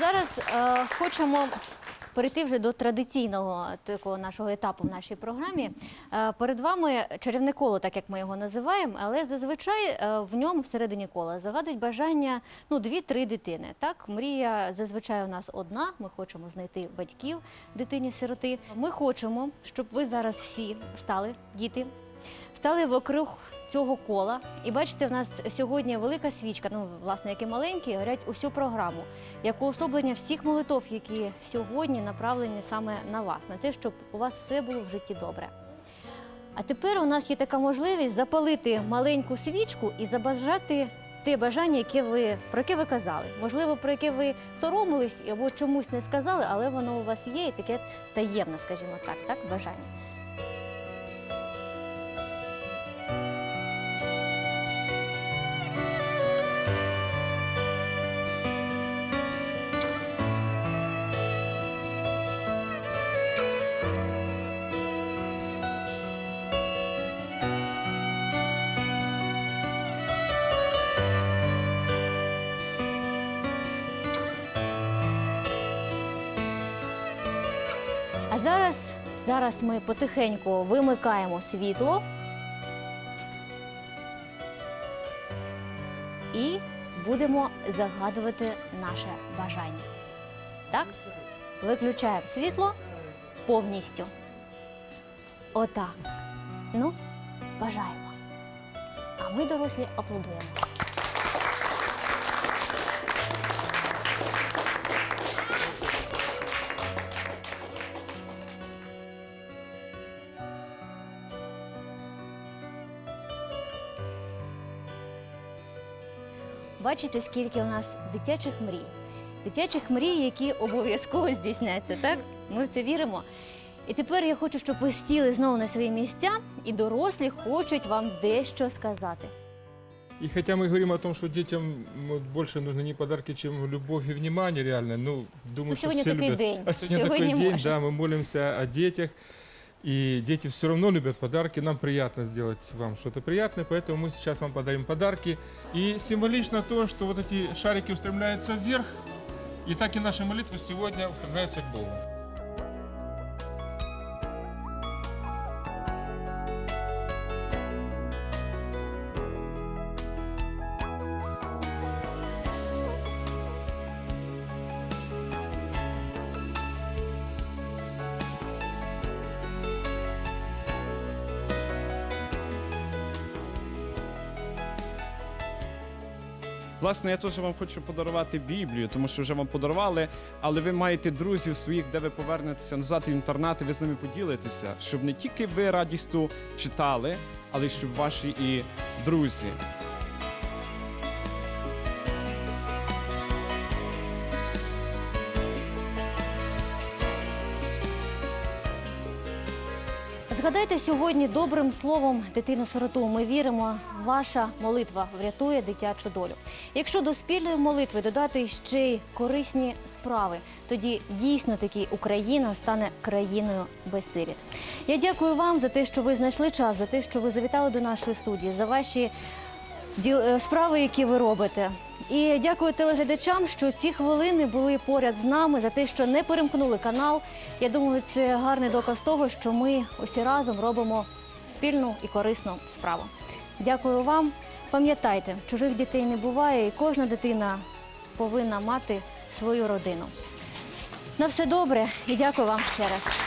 зараз е, хочемо перейти вже до традиційного такого нашого етапу в нашій програмі. Е, перед вами чарівне коло, так як ми його називаємо, але зазвичай е, в ньому всередині кола загадують бажання ну, дві-три дитини. Так, мрія зазвичай у нас одна. Ми хочемо знайти батьків дитині-сироти. Ми хочемо, щоб ви зараз всі стали, діти, стали вокруг цього кола. І бачите, в нас сьогодні велика свічка, ну власне, як і маленькі, горять усю програму, як уособлення всіх молитов, які сьогодні направлені саме на вас, на те, щоб у вас все було в житті добре. А тепер у нас є така можливість запалити маленьку свічку і забажати те бажання, яке ви про яке ви казали. Можливо, про яке ви соромились або чомусь не сказали, але воно у вас є і таке таємне, скажімо так, так, бажання. А зараз, зараз ми потихеньку вимикаємо світло і будемо загадувати наше бажання. Так? Виключаємо світло повністю. Отак. Ну, бажаємо. А ми, дорослі, аплодуємо. Бачите, скільки у нас дитячих мрій. Дитячих мрій, які обов'язково здійсняться, так? Ми в це віримо. І тепер я хочу, щоб ви сіли знову на свої місця, і дорослі хочуть вам дещо сказати. И хотя мы говорим о том, что детям вот, больше нужны не подарки, чем любовь и внимание реально, ну, думаю, Ну, что сегодня все такой любят. день. А сегодня, Сегодня такой день, можно. да, мы молимся о детях. И дети все равно любят подарки. Нам приятно сделать вам что-то приятное, поэтому мы сейчас вам подарим подарки. И символично то, что вот эти шарики устремляются вверх, и так и наши молитвы сегодня устремляются к Богу. Власне, я теж вам хочу подарувати Біблію, тому що вже вам подарували, але ви маєте друзів своїх, де ви повернетеся назад в інтернати, ви з ними поділитеся, щоб не тільки ви радісту читали, але й щоб ваші і друзі. Згадайте сьогодні добрим словом дитину-сироту. Ми віримо, ваша молитва врятує дитячу долю. Якщо до спільної молитви додати ще й корисні справи, тоді дійсно таки Україна стане країною без сиріт. Я дякую вам за те, що ви знайшли час, за те, що ви завітали до нашої студії, за ваші справи, які ви робите. І дякую телеглядачам, що ці хвилини були поряд з нами за те, що не перемкнули канал. Я думаю, це гарний доказ того, що ми усі разом робимо спільну і корисну справу. Дякую вам. Пам'ятайте, чужих дітей не буває, і кожна дитина повинна мати свою родину. На все добре і дякую вам ще раз.